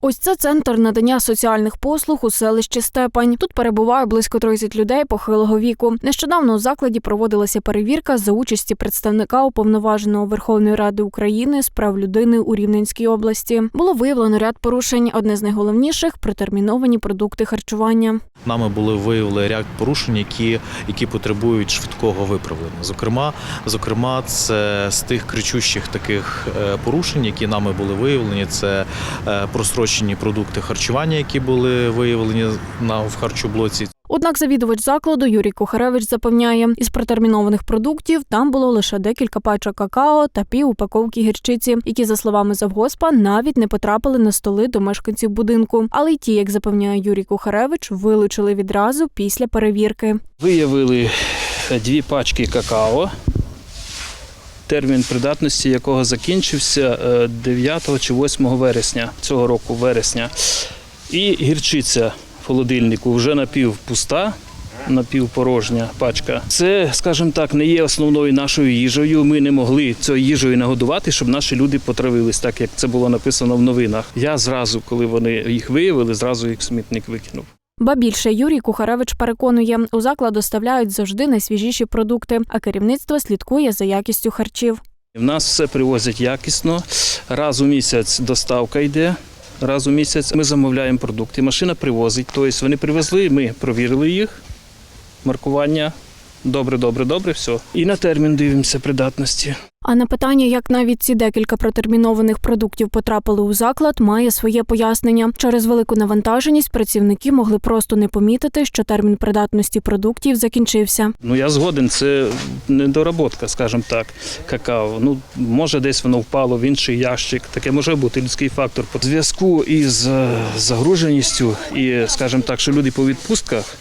Ось це центр надання соціальних послуг у селищі Степань. Тут перебуває близько 30 людей похилого віку. Нещодавно у закладі проводилася перевірка за участі представника уповноваженого Верховної Ради України з прав людини у Рівненській області. Було виявлено ряд порушень. Одне з найголовніших протерміновані продукти харчування. Нами були виявлені ряд порушень, які, які потребують швидкого виправлення. Зокрема, зокрема, це з тих кричущих таких е, порушень, які нами були виявлені, це е, просрочені продукти харчування, які були виявлені на в харчоблоці. Однак завідувач закладу Юрій Кухаревич запевняє, із протермінованих продуктів там було лише декілька пачок какао та пів упаковки гірчиці, які, за словами завгоспа, навіть не потрапили на столи до мешканців будинку. Але й ті, як запевняє Юрій Кухаревич, вилучили відразу після перевірки. Виявили дві пачки какао, термін придатності якого закінчився е, 9 чи 8 вересня цього року, вересня. І гірчиця в холодильнику вже напівпуста, напівпорожня пачка. Це, скажімо так, не є основною нашою їжею. Ми не могли цією їжею нагодувати, щоб наші люди потравились, так як це було написано в новинах. Я зразу, коли вони їх виявили, зразу їх смітник викинув. Ба більше Юрій Кухаревич переконує, у заклад доставляють завжди найсвіжіші продукти, а керівництво слідкує за якістю харчів. В нас все привозять якісно. Раз у місяць доставка йде. Раз у місяць ми замовляємо продукти. Машина привозить. Тобто вони привезли, ми провірили їх. Маркування. Добре, добре, добре, все. І на термін дивимося придатності. А на питання, як навіть ці декілька протермінованих продуктів потрапили у заклад, має своє пояснення. Через велику навантаженість працівники могли просто не помітити, що термін придатності продуктів закінчився. Ну я згоден, це недоработка, скажімо так, какао. Ну, може, десь воно впало в інший ящик. Таке може бути людський фактор. По зв'язку із е, загруженістю і, скажімо так, що люди по відпустках.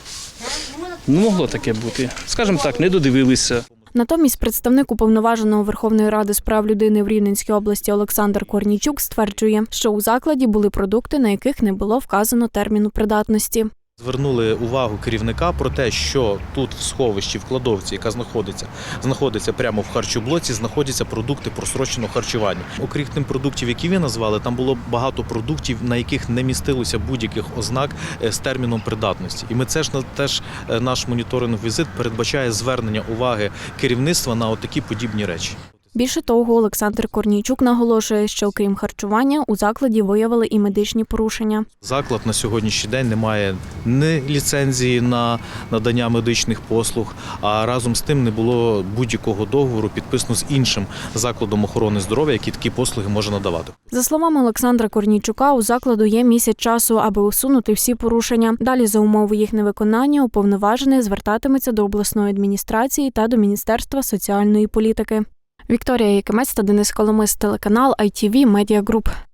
Ну, могло таке бути. Скажімо так, не додивилися. Натомість представник уповноваженого Верховної Ради з прав людини в Рівненській області Олександр Корнійчук стверджує, що у закладі були продукти, на яких не було вказано терміну придатності. Звернули увагу керівника про те, що тут в сховищі, в кладовці, яка знаходиться, знаходиться прямо в харчоблоці, знаходяться продукти просроченого харчування. Окрім тим продуктів, які ви назвали, там було багато продуктів, на яких не містилося будь-яких ознак е, з терміном придатності. І ми це ж на- теж е, наш моніторинг візит передбачає звернення уваги керівництва на отакі подібні речі. Більше того, Олександр Корнійчук наголошує, що окрім харчування у закладі виявили і медичні порушення. Заклад на сьогоднішній день не має ні ліцензії на надання медичних послуг, а разом з тим не було будь-якого договору підписано з іншим закладом охорони здоров'я, який такі послуги може надавати. За словами Олександра Корнійчука, у закладу є місяць часу, аби усунути всі порушення. Далі за умови їх невиконання уповноважений звертатиметься до обласної адміністрації та до Міністерства соціальної політики. Вікторія Якимець та Денис Коломис, телеканал ITV Media Group.